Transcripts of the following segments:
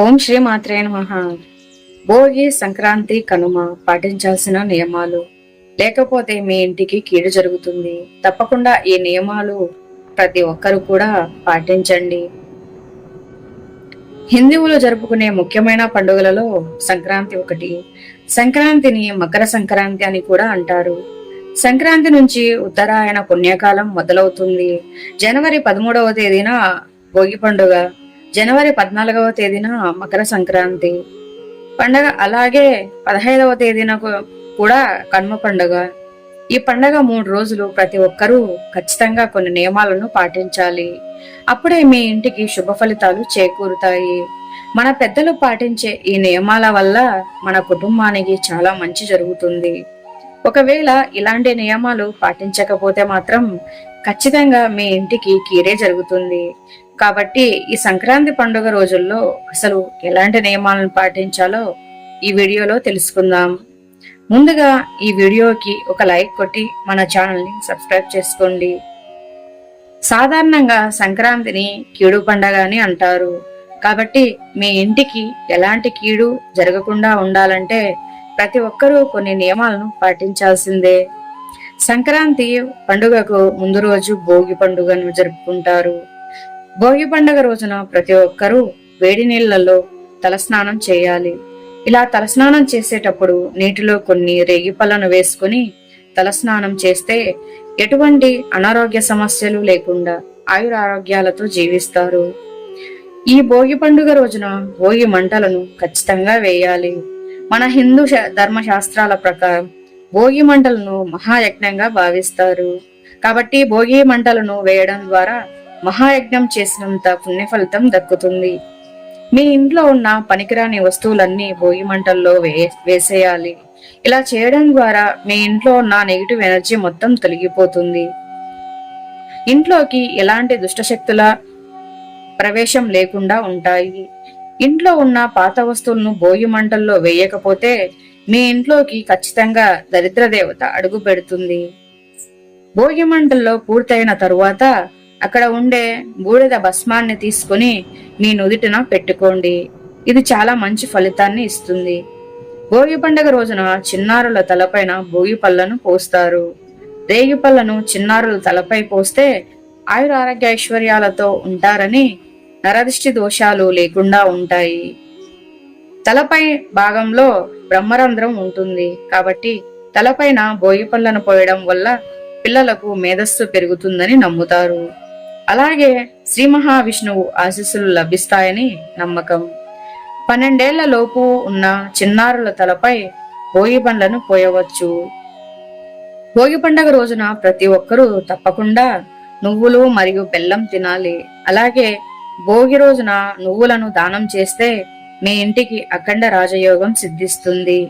ఓం శ్రీ మాత్రే నమః. భోగి సంక్రాంతి కనుమ పాటించాల్సిన నియమాలు. లేకపోతే మీ ఇంటికి కీడు జరుగుతుంది. తప్పకుండా ఈ నియమాలు ప్రతి ఒక్కరు కూడా పాటించండి. హిందువులు జరుపుకునే ముఖ్యమైన పండుగలలో సంక్రాంతి ఒకటి. సంక్రాంతిని మకర సంక్రాంతి అని కూడా అంటారు. సంక్రాంతి నుంచి ఉత్తరాయణ పుణ్యకాలం మొదలవుతుంది. జనవరి పదమూడవ తేదీన భోగి పండుగ. జనవరి పద్నాలుగవ తేదీన మకర సంక్రాంతి పండగ. అలాగే పదహైదవ తేదీన కూడా కనుమ పండుగ. ఈ పండగ మూడు రోజులు ప్రతి ఒక్కరూ ఖచ్చితంగా కొన్ని నియమాలను పాటించాలి. అప్పుడే మీ ఇంటికి శుభ ఫలితాలు చేకూరుతాయి. మన పెద్దలు పాటించే ఈ నియమాల వల్ల మన కుటుంబానికి చాలా మంచి జరుగుతుంది. ఒకవేళ ఇలాంటి నియమాలు పాటించకపోతే మాత్రం ఖచ్చితంగా మీ ఇంటికి కీడే జరుగుతుంది. కాబట్టి ఈ సంక్రాంతి పండుగ రోజుల్లో అసలు ఎలాంటి నియమాలను పాటించాలో ఈ వీడియోలో తెలుసుకుందాం. ముందుగా ఈ వీడియోకి ఒక లైక్ కొట్టి మన ఛానల్ని సబ్స్క్రైబ్ చేసుకోండి. సాధారణంగా సంక్రాంతిని కీడు పండగ అని అంటారు. కాబట్టి మీ ఇంటికి ఎలాంటి కీడు జరగకుండా ఉండాలంటే ప్రతి ఒక్కరూ కొన్ని నియమాలను పాటించాల్సిందే. సంక్రాంతి పండుగకు ముందు రోజు భోగి పండుగను జరుపుకుంటారు. భోగి పండుగ రోజున ప్రతి ఒక్కరూ వేడి నీళ్ళలో తలస్నానం చేయాలి. ఇలా తలస్నానం చేసేటప్పుడు నీటిలో కొన్ని రేగి పళ్ళను వేసుకుని తలస్నానం చేస్తే ఎటువంటి అనారోగ్య సమస్యలు లేకుండా ఆయురారోగ్యాలతో జీవిస్తారు. ఈ భోగి పండుగ రోజున భోగి మంటలను ఖచ్చితంగా వేయాలి. మన హిందూ శా- ధర్మశాస్త్రాల ప్రకారం భోగి మంటలను మహాయజ్ఞంగా భావిస్తారు. కాబట్టి భోగి మంటలను వేయడం ద్వారా మహాయజ్ఞం చేసినంత పుణ్య ఫలితం దక్కుతుంది. మీ ఇంట్లో ఉన్న పనికిరాని వస్తువులన్నీ భోగి మంటల్లో వే వేసేయాలి. ఇలా చేయడం ద్వారా మీ ఇంట్లో ఉన్న నెగిటివ్ ఎనర్జీ మొత్తం తొలగిపోతుంది. ఇంట్లోకి ఎలాంటి దుష్టశక్తుల ప్రవేశం లేకుండా ఉంటాయి. ఇంట్లో ఉన్న పాత వస్తువులను భోగి మంటల్లో వేయకపోతే మీ ఇంట్లోకి ఖచ్చితంగా దరిద్ర దేవత అడుగు పెడుతుంది. భోగి మంటల్లో పూర్తయిన తరువాత అక్కడ ఉండే బూడిద భస్మాన్ని తీసుకుని మీ నుదుటిన పెట్టుకోండి. ఇది చాలా మంచి ఫలితాన్ని ఇస్తుంది. భోగి పండుగ రోజున చిన్నారుల తలపైన భోగి పళ్ళను పోస్తారు. రేగి పళ్ళను చిన్నారుల తలపై పోస్తే ఆయుర ఆరోగ్య ఐశ్వర్యాలతో ఉంటారని నరదిష్టి దోషాలు లేకుండా ఉంటాయి. తలపై భాగంలో బ్రహ్మరంధ్రం ఉంటుంది. కాబట్టి తలపైన భోగి పళ్ళను పోయడం వల్ల పిల్లలకు మేధస్సు పెరుగుతుందని నమ్ముతారు. అలాగే శ్రీ మహావిష్ణువు ఆశీస్సులు లభిస్తాయని నమ్మకం. పన్నెండేళ్ళ లోపు ఉన్న చిన్నారుల తలపై భోగి పండ్లను పోయవచ్చు. భోగి పండగ రోజున ప్రతి ఒక్కరూ తప్పకుండా నువ్వులు మరియు బెల్లం తినాలి. అలాగే భోగి రోజున నువ్వులను దానం చేస్తే మీ ఇంటికి అఖండ రాజయోగం సిద్ధిస్తుంది.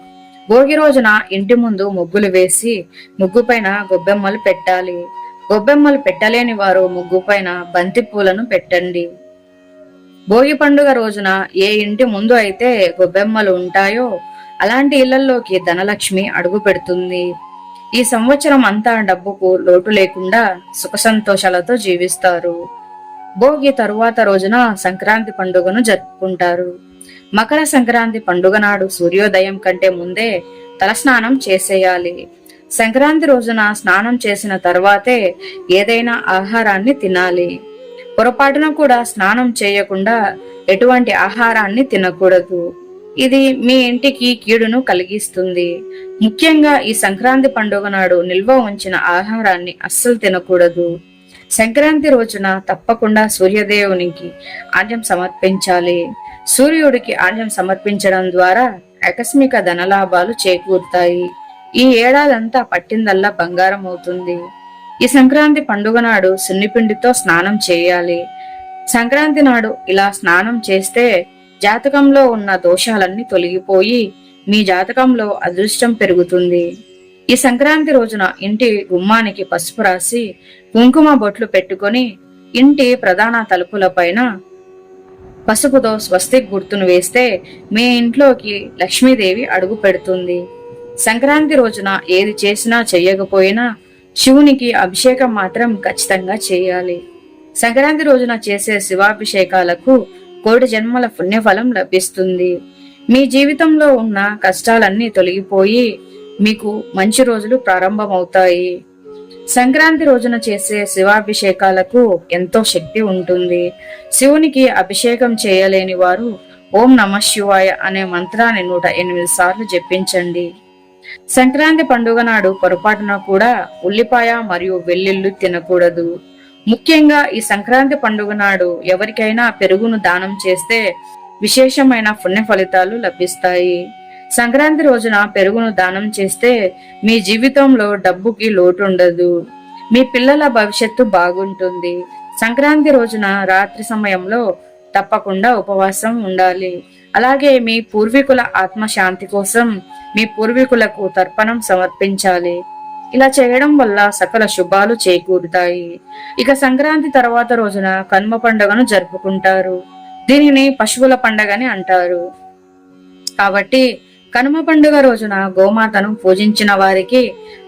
భోగి రోజున ఇంటి ముందు ముగ్గులు వేసి ముగ్గు పైన గొబ్బెమ్మలు పెట్టాలి. గొబ్బెమ్మలు పెట్టలేని వారు ముగ్గు పైన బంతి పూలను పెట్టండి. భోగి పండుగ రోజున ఏ ఇంటి ముందు అయితే గొబ్బెమ్మలు ఉంటాయో అలాంటి ఇళ్ళలోకి ధనలక్ష్మి అడుగు పెడుతుంది. ఈ సంవత్సరం అంతా డబ్బుకు లోటు లేకుండా సుఖ సంతోషాలతో జీవిస్తారు. భోగి తరువాత రోజున సంక్రాంతి పండుగను జరుపుకుంటారు. మకర సంక్రాంతి పండుగ నాడు సూర్యోదయం కంటే ముందే తలస్నానం చేసేయాలి. సంక్రాంతి రోజున స్నానం చేసిన తర్వాతే ఏదైనా ఆహారాన్ని తినాలి. పొరపాటున కూడా స్నానం చేయకుండా ఎటువంటి ఆహారాన్ని తినకూడదు. ఇది మీ ఇంటికి కీడును కలిగిస్తుంది. ముఖ్యంగా ఈ సంక్రాంతి పండుగ నాడు నిల్వ ఉంచిన ఆహారాన్ని అస్సలు తినకూడదు. సంక్రాంతి రోజున తప్పకుండా సూర్యదేవునికి ఆజ్యం సమర్పించాలి. సూర్యుడికి ఆజ్యం సమర్పించడం ద్వారా ఆకస్మిక ధనలాభాలు చేకూరుతాయి. ఈ ఏడాదంతా పట్టిందల్లా బంగారం అవుతుంది. ఈ సంక్రాంతి పండుగ నాడు సున్నిపిండితో స్నానం చేయాలి. సంక్రాంతి నాడు ఇలా స్నానం చేస్తే జాతకంలో ఉన్న దోషాలన్నీ తొలగిపోయి మీ జాతకంలో అదృష్టం పెరుగుతుంది. ఈ సంక్రాంతి రోజున ఇంటి గుమ్మానికి పసుపు రాసి కుంకుమ బొట్లు పెట్టుకొని ఇంటి ప్రధాన తలుపుల పైన పసుపుతో స్వస్తిక్ గుర్తును వేస్తే మీ ఇంట్లోకి లక్ష్మీదేవి అడుగు పెడుతుంది. సంక్రాంతి రోజున ఏది చేసినా చెయ్యకపోయినా శివునికి అభిషేకం మాత్రం ఖచ్చితంగా చేయాలి. సంక్రాంతి రోజున చేసే శివాభిషేకాలకు కోటి జన్మల పుణ్యఫలం లభిస్తుంది. మీ జీవితంలో ఉన్న కష్టాలన్నీ తొలగిపోయి మీకు మంచి రోజులు ప్రారంభమవుతాయి. సంక్రాంతి రోజున చేసే శివాభిషేకాలకు ఎంతో శక్తి ఉంటుంది. శివునికి అభిషేకం చేయలేని వారు ఓం నమ శివాయ అనే మంత్రాన్ని నూట ఎనిమిది సార్లు జపించండి. సంక్రాంతి పండుగ నాడు పొరపాటున కూడా ఉల్లిపాయ మరియు వెల్లుల్లి తినకూడదు. ముఖ్యంగా ఈ సంక్రాంతి పండుగ నాడు ఎవరికైనా పెరుగును దానం చేస్తే విశేషమైన పుణ్య ఫలితాలు లభిస్తాయి. సంక్రాంతి రోజున పెరుగును దానం చేస్తే మీ జీవితంలో డబ్బుకి లోటు ఉండదు మీ పిల్లల భవిష్యత్తు బాగుంటుంది. సంక్రాంతి రోజున రాత్రి సమయంలో తప్పకుండా ఉపవాసం ఉండాలి. అలాగే మీ పూర్వీకుల ఆత్మశాంతి కోసం మీ పూర్వీకులకు తర్పణం సమర్పించాలి. ఇలా చేయడం వల్ల సకల శుభాలు చేకూరుతాయి. ఇక సంక్రాంతి తర్వాత రోజున కనుమ పండుగను జరుపుకుంటారు. దీనిని పశువుల పండగని అంటారు. కాబట్టి కనుమ పండుగ రోజున గోమాతను పూజించిన వారికి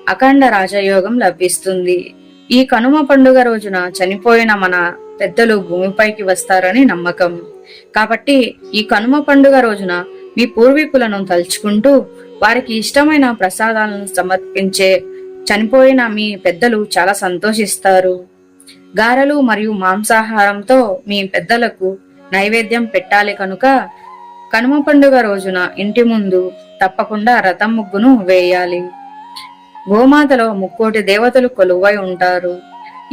అఖండ రాజయోగం లభిస్తుంది. ఈ కనుమ పండుగ రోజున చనిపోయిన మన పెద్దలు భూమిపైకి వస్తారని నమ్మకం. కాబట్టి ఈ కనుమ పండుగ రోజున మీ పూర్వీకులను తలుచుకుంటూ వారికి ఇష్టమైన ప్రసాదాలను సమర్పించే చనిపోయిన మీ పెద్దలు చాలా సంతోషిస్తారు. గారెలు మరియు మాంసాహారంతో మీ పెద్దలకు నైవేద్యం పెట్టాలి కనుక కనుమ పండుగ రోజున ఇంటి ముందు తప్పకుండా రథం ముగ్గును వేయాలి. గోమాతలో ముక్కోటి దేవతలు కొలువై ఉంటారు.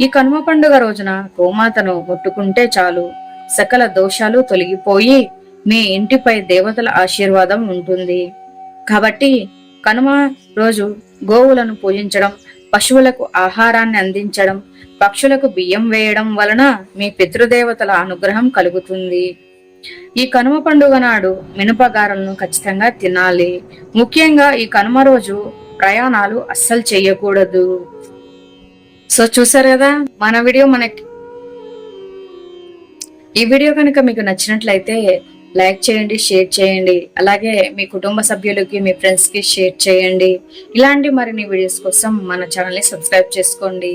ఈ కనుమ పండుగ రోజున గోమాతను ముట్టుకుంటే చాలు. సకల దోషాలు తొలగిపోయి మీ ఇంటిపై దేవతల ఆశీర్వాదం ఉంటుంది. కాబట్టి కనుమ రోజు గోవులను పూజించడం పశువులకు ఆహారాన్ని అందించడం పక్షులకు బియ్యం వేయడం వలన మీ పితృదేవతల అనుగ్రహం కలుగుతుంది. ఈ కనుమ పండుగ నాడు మినపగారలను ఖచ్చితంగా తినాలి. ముఖ్యంగా ఈ కనుమ రోజు ప్రయాణాలు అస్సలు చేయకూడదు. సో చూసారు కదా? మన వీడియో మనకి ఈ వీడియో కనుక మీకు నచ్చినట్లయితే లైక్ చేయండి షేర్ చేయండి. అలాగే మీ కుటుంబ సభ్యులకి మీ ఫ్రెండ్స్కి షేర్ చేయండి. ఇలాంటి మరిన్ని వీడియోస్ కోసం మన ఛానల్ని సబ్స్క్రైబ్ చేసుకోండి.